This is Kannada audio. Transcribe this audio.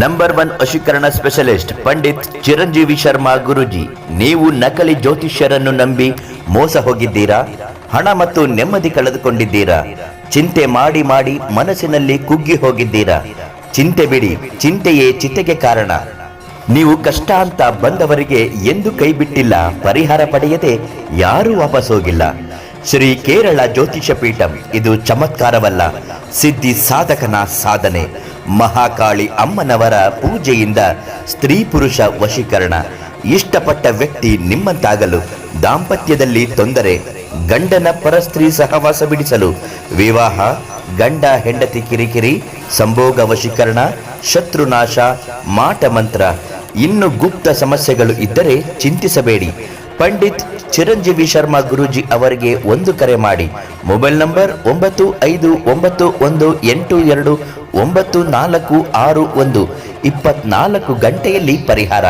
ನಂಬರ್ ಒನ್ ವಶೀಕರಣ ಸ್ಪೆಷಲಿಸ್ಟ್ ಪಂಡಿತ್ ಚಿರಂಜೀವಿ ಶರ್ಮಾ ಗುರುಜಿ ನೀವು ನಕಲಿ ಜ್ಯೋತಿಷ್ಯರನ್ನು ನಂಬಿ ಮೋಸ ಹೋಗಿದ್ದೀರಾ? ಹಣ ಮತ್ತು ನೆಮ್ಮದಿ ಕಳೆದುಕೊಂಡಿದ್ದೀರಾ? ಚಿಂತೆ ಮಾಡಿ ಮಾಡಿ ಮನಸ್ಸಿನಲ್ಲಿ ಕುಗ್ಗಿ ಹೋಗಿದ್ದೀರಾ? ಚಿಂತೆ ಬಿಡಿ, ಚಿಂತೆಯೇ ಚಿತೆಗೆ ಕಾರಣ. ನೀವು ಕಷ್ಟ ಅಂತ ಬಂದವರಿಗೆ ಎಂದು ಕೈ ಬಿಟ್ಟಿಲ್ಲ, ಪರಿಹಾರ ಪಡೆಯದೆ ಯಾರೂ ವಾಪಸ್ ಹೋಗಿಲ್ಲ. ಶ್ರೀ ಕೇರಳ ಜ್ಯೋತಿಷ ಪೀಠಂ ಇದು ಚಮತ್ಕಾರವಲ್ಲ, ಸಿದ್ಧಿ ಸಾಧಕನ ಸಾಧನೆ. ಮಹಾಕಾಳಿ ಅಮ್ಮನವರ ಪೂಜೆಯಿಂದ ಸ್ತ್ರೀ ಪುರುಷ ವಶೀಕರಣ. ಇಷ್ಟಪಟ್ಟ ವ್ಯಕ್ತಿ ನಿಮ್ಮಂತಾಗಲು ದಾಂಪತ್ಯದಲ್ಲಿ ತೊಂದರೆ, ಗಂಡನ ಪರಸ್ತ್ರೀ ಸಹವಾಸ ಬಿಡಿಸಲು ವಿವಾಹ, ಗಂಡ ಹೆಂಡತಿ ಕಿರಿಕಿರಿ, ಸಂಭೋಗ ವಶೀಕರಣ, ಶತ್ರುನಾಶ ಮಾಟ ಮಂತ್ರ ಇನ್ನು ಗುಪ್ತ ಸಮಸ್ಯೆಗಳು ಇದ್ದರೆ ಚಿಂತಿಸಬೇಡಿ. ಪಂಡಿತ್ ಚಿರಂಜೀವಿ ಶರ್ಮಾ ಗುರೂಜಿ ಅವರಿಗೆ ಒಂದು ಕರೆ ಮಾಡಿ. ಮೊಬೈಲ್ ನಂಬರ್ ಒಂಬತ್ತು ಐದು ಒಂಬತ್ತು ಒಂದು ಎಂಟು ಎರಡು ಒಂಬತ್ತು ನಾಲ್ಕು ಆರು ಒಂದು. ಇಪ್ಪತ್ನಾಲ್ಕು ಗಂಟೆಯಲ್ಲಿ ಪರಿಹಾರ.